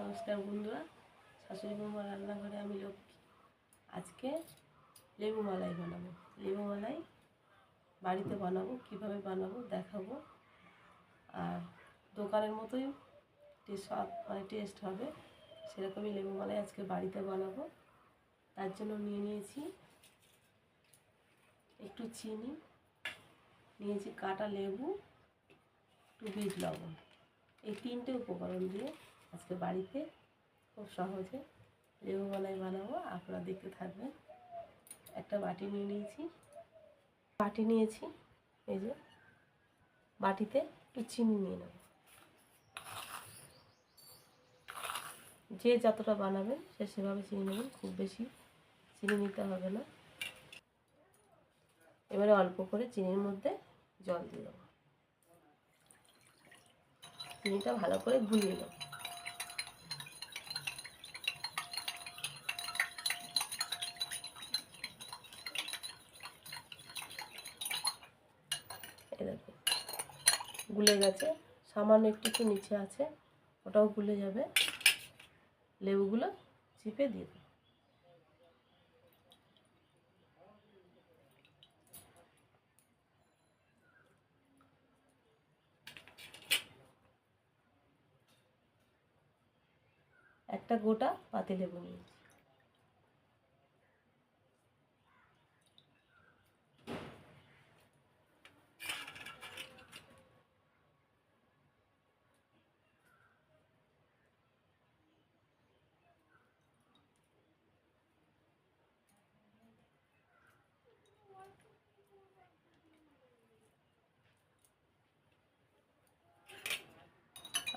নমস্কার বন্ধুরা, শাশুড়ি বৌমা রান্নাঘরে আমি লক্ষ্মী। আজকে লেবু মালাই বানাবো। লেবু মালাই বাড়িতে বানাবো, কীভাবে বানাবো দেখাবো। আর দোকানের মতোই টেস্ট মানে টেস্ট হবে। সেরকমই লেবু মালাই আজকে বাড়িতে বানাবো। তার জন্য নিয়ে নিয়েছি একটু চিনি, নিয়েছি কাটা লেবু, একটু বীজ লবণ। এই তিনটে উপকরণ দিয়ে আজকে বাড়িতে খুব সহজে লেবু মালাই বানাবো, আপনারা দেখতে থাকবেন। একটা বাটি নিয়ে নিয়েছি। বাটি নিয়েছি, এই যে বাটিতে একটু চিনি নিয়ে নেব। যে যতটা বানাবেন, সে সেভাবে চিনি নেবেন, খুব বেশি চিনি নিতে হবে না। এবারে অল্প করে চিনির মধ্যে জল দিয়ে দেবো। চিনিটা ভালো করে গুলিয়ে নেব। এই দেখো। গুলে গেছে। সামান্য একটু একটু নিচে আছে। ওটাও গুলে যাবে। লেবুগুলো চিপে দিয়ে দেবো। একটা গোটা পাতিলেবু নিয়েছি।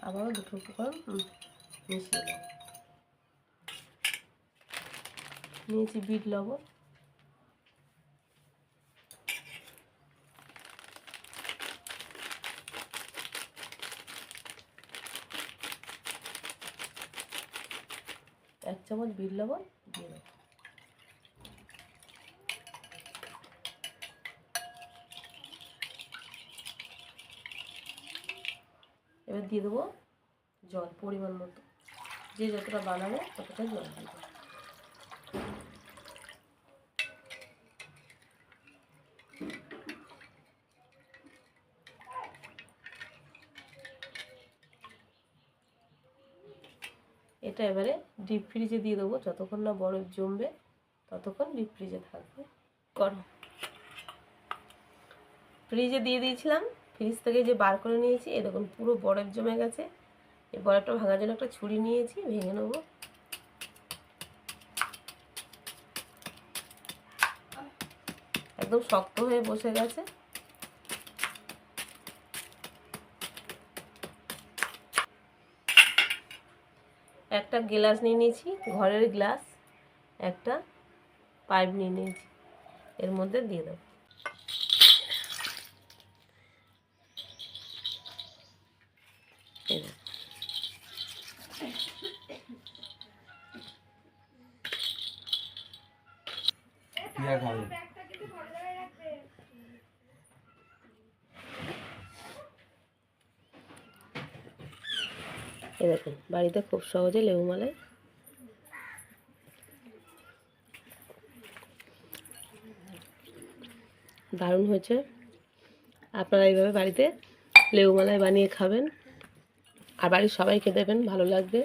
আবারও দুটো উপকরণ মিশিয়ে দেবো নিয়েছি বিট লবণ। এক চামচ বিট লবণ দিয়ে দেবো। এবার দিয়ে দেবো জল পরিমাণ মতো। যে যতটা বানাবো ততটা জল দেবো। এটা এবারে ডিপ ফ্রিজে দিয়ে দেবো। যতক্ষণ না বরফ জমবে ততক্ষণ ডিপ ফ্রিজে থাকবে। করো ফ্রিজে দিয়ে দিয়েছিলাম। ফ্রিজ থেকে যে বার করে নিয়েছি, এ দেখুন পুরো বরফ জমে গেছে। এই বরফটা ভাঙার জন্য একটা ছুরি নিয়েছি, ভেঙে নেব। একদম শক্ত হয়ে বসে গেছে। একটা গ্লাস নিয়ে নিয়েছি, ঘরের গ্লাস, একটা পাইপ নিয়ে নিয়েছি। এর মধ্যে দিয়ে দেবো এই দেখো। পিয়া খাবে এই দেখুন, বাড়িতে খুব সহজে লেবু মালাই। দারুণ হয়েছে। আপনারা এইভাবে বাড়িতে লেবু মালাই বানিয়ে খাবেন। আর বাড়ির সবাইকে দেবেন, ভালো লাগবে।